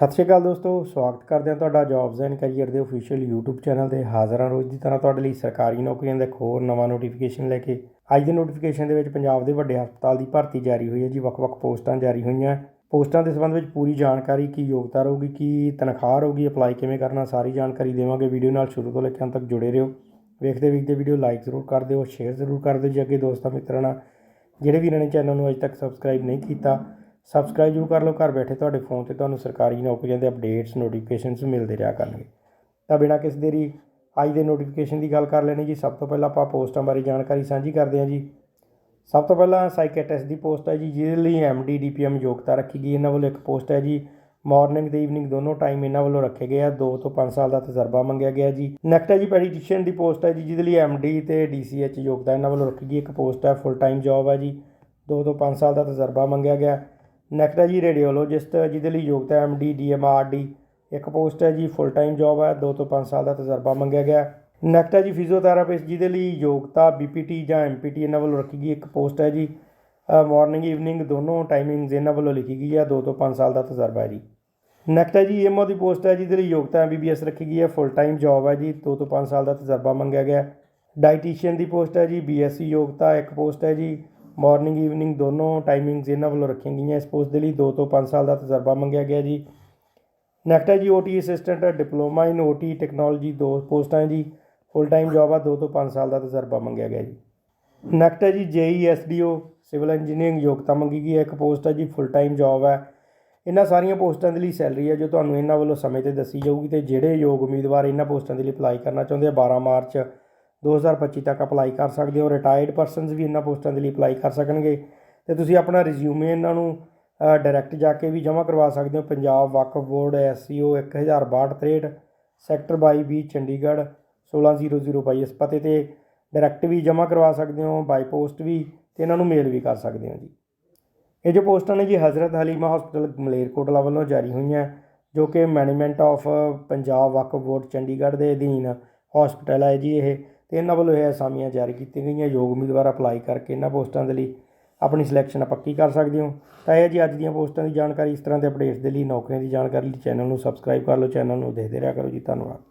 ਸਤਿ ਸ਼੍ਰੀ ਅਕਾਲ ਦੋਸਤੋ, ਸਵਾਗਤ ਕਰਦੇ ਹਾਂ ਤੁਹਾਡਾ ਜੌਬਸ ਐਂਡ ਕੈਰੀਅਰ ਦੇ ਅਫੀਸ਼ੀਅਲ YouTube ਚੈਨਲ ਤੇ। ਹਾਜ਼ਰ ਹਾਂ ਰੋਜ਼ ਦੀ ਤਰ੍ਹਾਂ ਤੁਹਾਡੇ ਲਈ ਸਰਕਾਰੀ ਨੌਕਰੀਆਂ ਦਾ ਇੱਕ ਹੋਰ ਨਵਾਂ ਨੋਟੀਫਿਕੇਸ਼ਨ ਲੈ ਕੇ। ਅੱਜ ਦੇ ਨੋਟੀਫਿਕੇਸ਼ਨ ਦੇ ਵਿੱਚ ਪੰਜਾਬ ਦੇ ਵੱਡੇ ਹਸਪਤਾਲ ਦੀ ਭਰਤੀ ਜਾਰੀ ਹੋਈ ਹੈ ਜੀ, ਵੱਖ-ਵੱਖ ਪੋਸਟਾਂ ਜਾਰੀ ਹੋਈਆਂ। ਪੋਸਟਾਂ ਦੇ ਸੰਬੰਧ ਵਿੱਚ ਪੂਰੀ ਜਾਣਕਾਰੀ, ਕੀ ਯੋਗਤਾ ਰਹੂਗੀ, ਕੀ ਤਨਖਾਹ ਰਹੂਗੀ ਅਪਲਾਈ ਕਿਵੇਂ ਕਰਨਾ, ਸਾਰੀ ਜਾਣਕਾਰੀ ਦੇਵਾਂਗੇ। ਵੀਡੀਓ ਨਾਲ ਸ਼ੁਰੂ ਤੋਂ ਲੈ ਕੇ ਅੰਤ ਤੱਕ ਜੁੜੇ ਰਹੋ। ਵੇਖਦੇ ਵੇਖਦੇ ਵੀਡੀਓ ਲਾਈਕ ਜ਼ਰੂਰ ਕਰ ਦਿਓ ਸ਼ੇਅਰ ਜ਼ਰੂਰ ਕਰ ਦਿਓ ਜੇ ਅੱਗੇ ਦੋਸਤਾਂ ਮਿੱਤਰਾਂ ਨਾਲ। ਜਿਹੜੇ ਵੀਰਾਂ ਨੇ ਚੈਨਲ ਨੂੰ ਅਜੇ ਤੱਕ ਸਬਸਕ੍ਰਾਈਬ ਨਹੀਂ ਕੀਤਾ ਸਬਸਕ੍ਰਾਈਬ ਜ਼ਰੂਰ ਕਰ ਲਓ, ਘਰ ਬੈਠੇ ਤੁਹਾਡੇ ਫੋਨ ਤੇ ਤੁਹਾਨੂੰ ਸਰਕਾਰੀ ਨੌਕਰੀਆਂ ਦੇ ਅਪਡੇਟਸ ਨੋਟੀਫਿਕੇਸ਼ਨਸ ਮਿਲਦੇ ਰਿਹਾ ਕਰਨਗੇ। ਤਾਂ ਬਿਨਾਂ ਕਿਸੇ ਦੇਰੀ ਅੱਜ ਦੇ ਨੋਟੀਫਿਕੇਸ਼ਨ ਦੀ ਗੱਲ ਕਰ ਲੈਣੀ ਜੀ। ਸਭ ਤੋਂ ਪਹਿਲਾਂ ਆਪਾਂ ਪੋਸਟਾਂ ਬਾਰੇ ਜਾਣਕਾਰੀ ਸਾਂਝੀ ਕਰਦੇ ਹਾਂ ਜੀ। ਸਭ ਤੋਂ ਪਹਿਲਾਂ ਸਾਈਕੈਟਿਸਟ ਦੀ ਪੋਸਟ ਹੈ ਜੀ, ਜਿਹਦੇ ਲਈ ਐਮਡੀ ਡੀਪੀਐਮ ਯੋਗਤਾ ਰੱਖੀ ਗਈ। ਇਹਨਾਂ ਵੱਲੋਂ ਇੱਕ ਪੋਸਟ ਹੈ ਜੀ ਮਾਰਨਿੰਗ ਤੇ ਈਵਨਿੰਗ ਦੋਨੋਂ ਟਾਈਮ ਇਹਨਾਂ ਵੱਲੋਂ ਰੱਖੇ ਗਏ ਆ। 2 ਤੋਂ 5 ਸਾਲ ਦਾ ਤਜਰਬਾ ਮੰਗਿਆ ਗਿਆ ਜੀ। ਨੈਕਸਟ ਹੈ ਜੀ ਪੈਡੀਟੀਸ਼ੀਅਨ ਦੀ ਪੋਸਟ ਹੈ ਜੀ, ਜਿਹਦੇ ਲਈ ਐਮਡੀ ਤੇ ਡੀਸੀਐਚ ਯੋਗਤਾ ਇਹਨਾਂ ਵੱਲੋਂ ਰੱਖੀ ਗਈ। ਇੱਕ ਪੋਸਟ ਹੈ ਫੁੱਲ ਟਾਈਮ ਜੌਬ ਹੈ ਜੀ। 2 ਤੋਂ 5 ਸਾਲ ਦਾ ਤਜਰਬਾ ਮੰਗਿਆ ਗਿਆ। ਨੈਕਸਟ ਹੈ ਜੀ ਰੇਡੀਓਲੋਜਿਸਟ, ਜਿਹਦੇ ਲਈ ਯੋਗਤਾ ਐਮਡੀ ਡੀਐਮਆਰਡੀ ਇੱਕ ਪੋਸਟ ਹੈ ਜੀ ਫੁੱਲ ਟਾਈਮ ਜੌਬ ਹੈ 2 ਤੋਂ 5 ਸਾਲ ਦਾ ਤਜਰਬਾ ਮੰਗਿਆ ਗਿਆ। ਨੈਕਸਟ ਹੈ ਜੀ ਫਿਜ਼ੀਓਥੈਰੇਪਿਸਟ ਜਿਹਦੇ ਲਈ ਯੋਗਤਾ ਬੀਪੀਟੀ ਜਾਂ ਐਮਪੀਟੀ ਇਹਨਾਂ ਵੱਲੋਂ ਰੱਖੀ ਗਈ ਇੱਕ ਪੋਸਟ ਹੈ ਜੀ। ਮਾਰਨਿੰਗ ਈਵਨਿੰਗ ਦੋਨੋਂ ਟਾਈਮਿੰਗਸ ਇਹਨਾਂ ਵੱਲੋਂ ਲਿਖੀ ਗਈ ਹੈ 2 ਤੋਂ 5 ਸਾਲ ਦਾ ਤਜਰਬਾ ਹੈ ਜੀ। ਨੈਕਸਟ ਹੈ ਜੀ ਏਮਓ ਦੀ ਪੋਸਟ ਹੈ, ਜਿਹਦੇ ਲਈ ਯੋਗਤਾ ਐਮਬੀਬੀਐਸ ਰੱਖੀ ਗਈ ਹੈ ਫੁੱਲ ਟਾਈਮ ਜੌਬ ਹੈ ਜੀ 2 ਤੋਂ 5 ਸਾਲ ਦਾ ਤਜਰਬਾ ਮੰਗਿਆ ਗਿਆ। ਡਾਈਟੀਸ਼ੀਅਨ ਦੀ ਪੋਸਟ ਹੈ ਜੀ ਬੀਐਸਸੀ ਯੋਗਤਾ, ਇੱਕ ਪੋਸਟ ਹੈ ਜੀ। ਮਾਰਨਿੰਗ, ਈਵਨਿੰਗ ਦੋਨੋਂ ਟਾਈਮਿੰਗਸ ਇਹਨਾਂ ਵੱਲੋਂ ਰੱਖੀਆਂ ਗਈਆਂ। ਇਸ ਪੋਸਟ ਦੇ ਲਈ 2 ਤੋਂ 5 ਸਾਲ ਦਾ ਤਜਰਬਾ ਮੰਗਿਆ ਗਿਆ ਜੀ। ਨੈਕਸਟ ਹੈ ਜੀ OT assistant diploma in OT technology ਦੋ ਪੋਸਟਾਂ ਜੀ। ਫੁੱਲ ਟਾਈਮ ਜੌਬ ਆ 2 ਤੋਂ 5 ਸਾਲ ਦਾ ਤਜਰਬਾ ਮੰਗਿਆ ਗਿਆ ਜੀ। ਨੈਕਸਟ ਹੈ ਜੀ ਜੇਈ ਐਸਡੀਓ ਸਿਵਲ ਇੰਜੀਨੀਅਰਿੰਗ ਯੋਗਤਾ ਮੰਗੀ ਗਈ ਹੈ। ਇੱਕ ਪੋਸਟ ਹੈ ਜੀ ਫੁੱਲ ਟਾਈਮ ਜੌਬ ਹੈ ਇਹਨਾਂ ਸਾਰੀਆਂ ਪੋਸਟਾਂ ਦੇ ਲਈ ਸੈਲਰੀ ਹੈ ਜੋ ਤੁਹਾਨੂੰ ਇਹਨਾਂ ਵੱਲੋਂ ਸਮੇਂ ਤੇ ਦੱਸੀ ਜਾਊਗੀ ਤੇ ਜਿਹੜੇ ਯੋਗ ਉਮੀਦਵਾਰ ਇਹਨਾਂ ਪੋਸਟਾਂ ਦੇ ਲਈ ਅਪਲਾਈ ਕਰਨਾ ਚਾਹੁੰਦੇ ਆ 12 ਮਾਰਚ 2025 ਤੱਕ ਅਪਲਾਈ ਕਰ ਸਕਦੇ ਹੋ। ਰਿਟਾਇਰਡ ਪਰਸਨਸ ਵੀ ਇਹਨਾਂ ਪੋਸਟਾਂ ਦੇ ਲਈ ਅਪਲਾਈ ਕਰ ਸਕਣਗੇ। ਤੇ ਤੁਸੀਂ ਆਪਣਾ ਰਿਜ਼ਿਊਮੇ ਇਹਨਾਂ ਨੂੰ ਡਾਇਰੈਕਟ ਜਾ ਕੇ ਵੀ ਜਮ੍ਹਾਂ ਕਰਵਾ ਸਕਦੇ ਹੋ। Punjab Waqf board SCO 106263 sector 22 Chandigarh 16002 ਇਸ ਪਤੇ ਤੇ ਡਾਇਰੈਕਟ ਵੀ ਜਮ੍ਹਾਂ ਕਰਵਾ ਸਕਦੇ ਹੋ ਬਾਈ ਪੋਸਟ ਵੀ, ਤੇ ਇਹਨਾਂ ਨੂੰ ਮੇਲ ਵੀ ਕਰ ਸਕਦੇ ਹੋ ਜੀ। ਇਹ ਜੋ ਪੋਸਟਾਂ ਨੇ ਜੀ, ਹਜ਼ਰਤ ਹਲੀਮਾ ਹਸਪੀਟਲ ਮਲੇਰਕੋਟਲਾ ਵੱਲੋਂ ਜਾਰੀ ਹੋਈਆਂ, ਜੋ ਕਿ management of Punjab Waqf board Chandigarh ਦੇ ਅਧੀਨ ਹਸਪੀਟਲ ਹੈ ਜੀ ਇਹ। ਤੇ ਇਹਨਾਂ ਵੱਲੋਂ ਇਹ ਅਸਾਮੀਆਂ ਜਾਰੀ ਕੀਤੀਆਂ ਗਈਆਂ। ਯੋਗ ਉਮੀਦਵਾਰ ਅਪਲਾਈ ਕਰਕੇ ਇਹਨਾਂ ਪੋਸਟਾਂ ਦੇ ਲਈ ਆਪਣੀ ਸਿਲੈਕਸ਼ਨ ਪੱਕੀ ਕਰ ਸਕਦੇ ਹੋ। ਤਾਂ ਇਹ ਜੀ ਅੱਜ ਦੀਆਂ ਪੋਸਟਾਂ ਦੀ ਜਾਣਕਾਰੀ, ਇਸ ਤਰ੍ਹਾਂ ਦੇ ਅਪਡੇਟਸ ਦੇ ਲਈ ਨੌਕਰੀਆਂ ਦੀ ਜਾਣਕਾਰੀ ਲਈ ਚੈਨਲ ਨੂੰ ਸਬਸਕ੍ਰਾਈਬ ਕਰ ਲਓ। ਚੈਨਲ ਨੂੰ ਦੇਖਦੇ ਰਿਹਾ ਕਰੋ ਜੀ। ਧੰਨਵਾਦ।